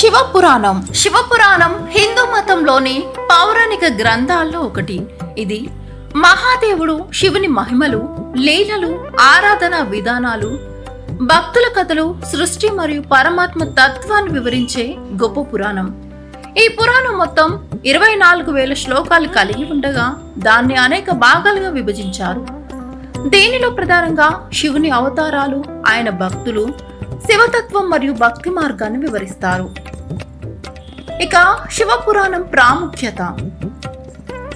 శివపురాణం. శివపురాణం హిందూ మతంలోని పౌరాణిక గ్రంథాల్లో ఒకటి. ఇది మహాదేవుడు శివుని మహిమలు లీలలు ఆరాధన విధానాలు భక్తుల కథలు సృష్టి మరియు పరమాత్మ తత్వాన్ని వివరించే గొప్ప పురాణం. ఈ పురాణం మొత్తం ఇరవై నాలుగు వేల శ్లోకాలు కలిగి ఉండగా దాన్ని అనేక భాగాలుగా విభజించారు. దీనిలో ప్రధానంగా శివుని అవతారాలు ఆయన భక్తులు శివతత్వం మరియు భక్తి మార్గాన్ని వివరిస్తారు. ఇక శివపురాణం ప్రాముఖ్యత.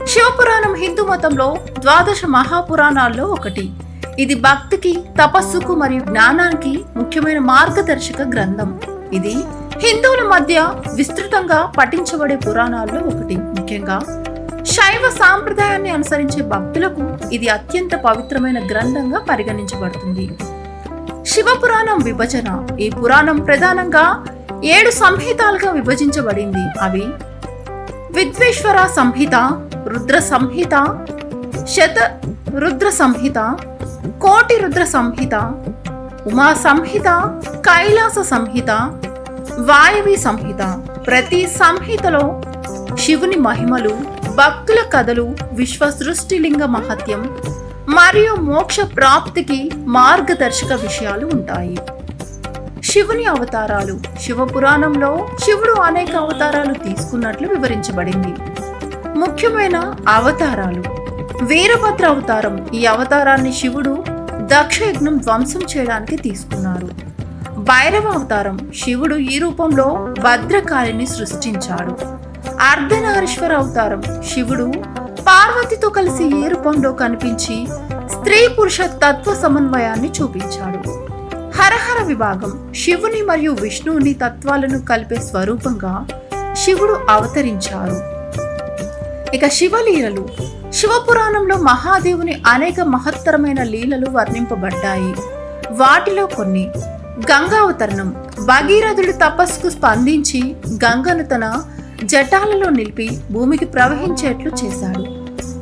శివపురాణం హిందూ మతంలో ద్వాదశ మహాపురాణాల్లో ఒకటి. ఇది భక్తికి తపస్సుకు మరియు జ్ఞానానికి ముఖ్యమైన మార్గదర్శక గ్రంథం. ఇది హిందువుల మధ్య విస్తృతంగా పఠించబడే పురాణాల్లో ఒకటి. ముఖ్యంగా శైవ సాంప్రదాయాన్ని అనుసరించే భక్తులకు ఇది అత్యంత పవిత్రమైన గ్రంథంగా పరిగణించబడుతుంది. శివపురాణం విభజన. ఈ పురాణం ప్రధానంగా ఏడు సంహితాలుగా విభజించబడింది. అవి విద్వేశ్వర సంహిత రుద్ర సంహిత శత రుద్ర సంహిత కోటి రుద్ర సంహిత ఉమా సంహిత కైలాస సంహిత వాయవి సంహిత. ప్రతి సంహితలో శివుని మహిమలు భక్తుల కథలు విశ్వ సృష్టిలింగ మహత్యం మరియు మోక్ష ప్రాప్తికి మార్గదర్శక విషయాలు ఉంటాయి. శివుని అవతారాలు. శివపురాణంలో శివుడు అనేక అవతారాలు తీసుకున్నట్లు వివరించబడింది. ముఖ్యమైన అవతారాలు. వీరభద్ర అవతారం. ఈ అవతారాన్ని శివుడు దక్షయజ్ఞం ధ్వంసం చేయడానికి తీసుకున్నారు. భైరవ అవతారం. శివుడు ఈ రూపంలో భద్రకాళిని సృష్టించాడు. అర్ధనారీశ్వర అవతారం. శివుడు పార్వతితో కలిసి ఏ రూపంలో కనిపించి స్త్రీ పురుష తత్వ సమన్వయాన్ని చూపించాడు. హరహర విభాగం శివుని మరియు విష్ణువుని తత్వాలను కలిపే స్వరూపంగా శివుడు అవతరించారు. ఇక శివలీలలు శివపురాణంలో మహాదేవుని అనేక మహత్తరమైన లీలలు వర్ణింపబడ్డాయి. వాటిలో కొన్ని గంగావతరణం భగీరథుడు తపస్సుకు స్పందించి గంగను తన జటాలలో నిలిపి భూమికి ప్రవహించేట్లు చేశాడు.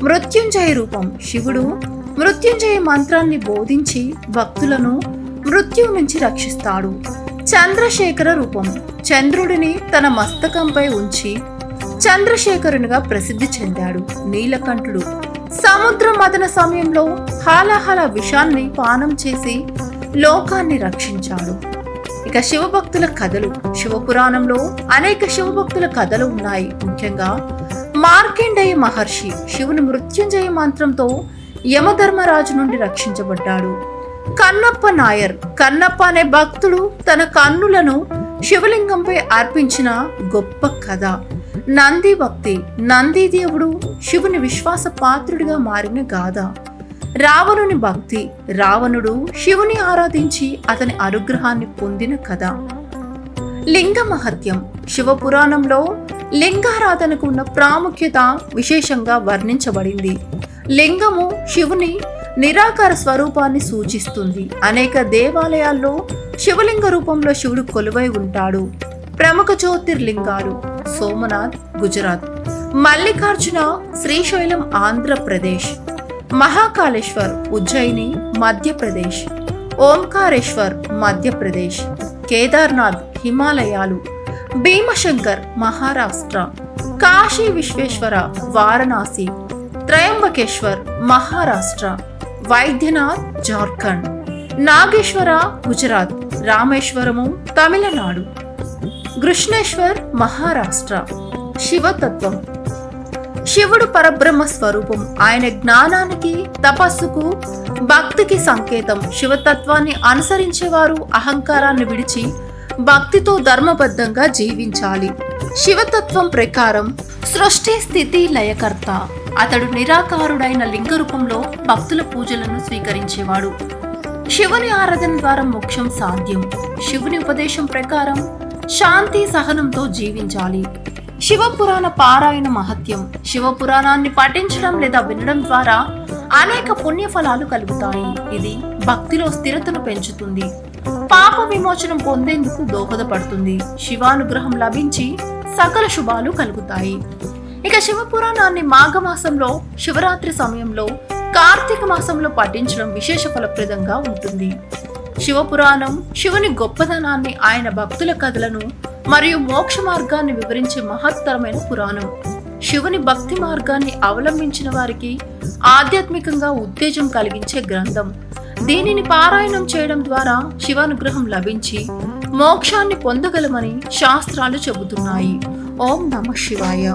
మృత్యుంజయ రూపం శివుడు మృత్యుంజయ మంత్రాన్ని బోధించి భక్తులను మృత్యు నుంచి రక్షిస్తాడు. చంద్రశేఖర రూపం. చంద్రుడిని తన మస్తకంపై ఉంచి చంద్రశేఖరునిగా ప్రసిద్ధి చెందాడు నీలకంఠుడు. సముద్ర మదన సమయంలో హాలాహల విషాన్ని పానం చేసి లోకాన్ని రక్షించాడు. ఇక శివభక్తుల కథలు. శివపురాణంలో అనేక శివభక్తుల కథలు ఉన్నాయి. ముఖ్యంగా మార్కండేయ మహర్షి శివుని మృత్యుంజయ మంత్రంతో యమధర్మరాజు నుండి రక్షించబడ్డాడు. కన్నప్ప నాయర్. కన్నప్ప అనే భక్తుడు తన కన్నులను శివలింగంపై అర్పించిన గొప్ప కథ. నంది భక్తి. నంది దేవుడు శివుని విశ్వాస పాత్రుడిగా మారిన గాథ. రావణుని భక్తి. రావణుడు శివుని ఆరాధించి అతని అనుగ్రహాన్ని పొందిన కథ. లింగ మహత్యం. శివపురాణంలో లింగారాధనకు ఉన్న ప్రాముఖ్యత విశేషంగా వర్ణించబడింది. లింగము శివుని నిరాకార స్వరూపాన్ని సూచిస్తుంది. అనేక దేవాలయాల్లో శివలింగ రూపంలో శివుడు కొలువై ఉంటాడు. ప్రముఖ జ్యోతిర్లింగాలు సోమనాథ్ గుజరాత్. మల్లికార్జున శ్రీశైలం ఆంధ్రప్రదేశ్. మహాకాళేశ్వర్ ఉజ్జయిని మధ్యప్రదేశ్. ఓంకారేశ్వర్ మధ్యప్రదేశ్. కేదార్నాథ్ హిమాలయాలు. భీమశంకర్ మహారాష్ట్ర. కాశీ విశ్వేశ్వర వారణాసి. త్రయంబకేశ్వర్ మహారాష్ట్ర. వైద్యనాథ్ జార్ఖండ్. నాగేశ్వర గుజరాత్. రామేశ్వరము తమిళనాడు. కృష్ణేశ్వర్ మహారాష్ట్ర. శివతత్వం. శివుడు పరబ్రహ్మ స్వరూపం. ఆయన జ్ఞానానికి తపస్సుకు భక్తికి సంకేతం. శివతత్వాన్ని అనుసరించేవారు అహంకారాన్ని విడిచి భక్తితో ధర్మబద్ధంగా జీవించాలి. శివతత్వం ప్రకారం సృష్టి స్థితి లయకర్త. అతడు నిరాకారుడైన లింగ రూపంలో భక్తుల పూజలను స్వీకరించేవాడు. శివుని ఆరాధన ద్వారా మోక్షం సాధ్యం. శివుని ఉపదేశం ప్రకారం శాంతి సహనంతో జీవించాలి. శివపురాణ పారాయణ మహత్యం. శివపురాణాన్ని పఠించడం లేదా వినడం ద్వారా అనేక పుణ్యఫలాలు కలుగుతాయి. ఇది భక్తిలో స్థిరతను పెంచుతుంది. పాప విమోచనం పొందేందుకు దోహదపడుతుంది. శివానుగ్రహం లభించి సకల శుభాలు కలుగుతాయి. ఇక శివపురాణాన్ని మాఘమాసంలో శివరాత్రి సమయంలో కార్తీక మాసంలో పఠించడం విశేష ఫలప్రదంగా ఉంటుంది. శివపురాణం శివుని గొప్పదనాన్ని ఆయన భక్తుల కథలను మరియు మోక్ష మార్గాన్ని వివరించే మహత్తరమైన పురాణం. శివుని భక్తి మార్గాన్ని అవలంబించిన వారికి ఆధ్యాత్మికంగా ఉత్తేజం కలిగించే గ్రంథం. దీనిని పారాయణం చేయడం ద్వారా శివానుగ్రహం లభించి మోక్షాన్ని పొందగలమని శాస్త్రాలు చెబుతున్నాయి. ఓం నమ శివాయ.